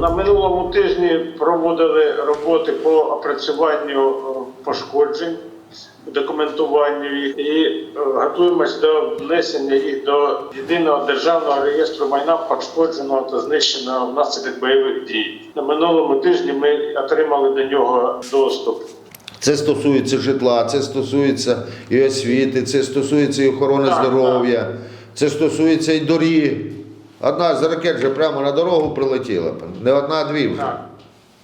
На минулому тижні проводили роботи по опрацюванню е, пошкоджень, документуванню їх і е, готуємось до внесення їх до єдиного державного реєстру майна пошкодженого та знищеного внаслідок бойових дій. На минулому тижні ми отримали до нього доступ. Це стосується житла, це стосується і освіти, це стосується і охорони здоров'я, це стосується і доріг. Одна з ракет вже прямо на дорогу прилетіла. Не одна, а дві вже.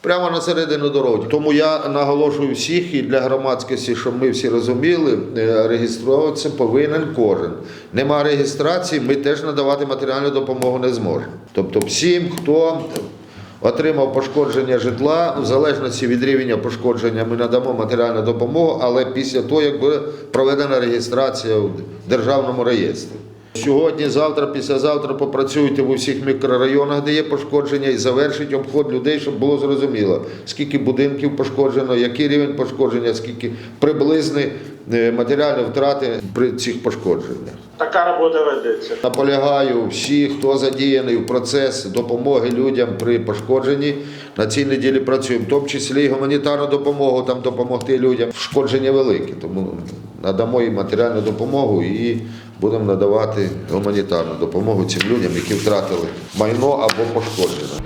Прямо на середину дороги. Тому я наголошую всіх і для громадськості, щоб ми всі розуміли, е, реєструватися повинен кожен. Нема реєстрації, ми теж надавати матеріальну допомогу не зможемо. Тобто всім, хто отримав пошкодження житла, в залежності від рівня пошкодження, ми надамо матеріальну допомогу, але після того, як буде проведена реєстрація в державному реєстрі. Сьогодні, завтра, післязавтра попрацюйте в усіх мікрорайонах, де є пошкодження, і завершить обход людей, щоб було зрозуміло, скільки будинків пошкоджено, який рівень пошкодження, скільки приблизні е, матеріальні втрати при цих пошкодженнях. Така робота ведеться. Наполягаю всі, хто задіяний в процес допомоги людям при пошкодженні. На цій неділі працюємо, в тому числі і гуманітарну допомогу, там допомогти людям. Шкодження велике, тому надамо їм матеріальну допомогу і будемо надавати гуманітарну допомогу цим людям, які втратили майно або пошкоджено.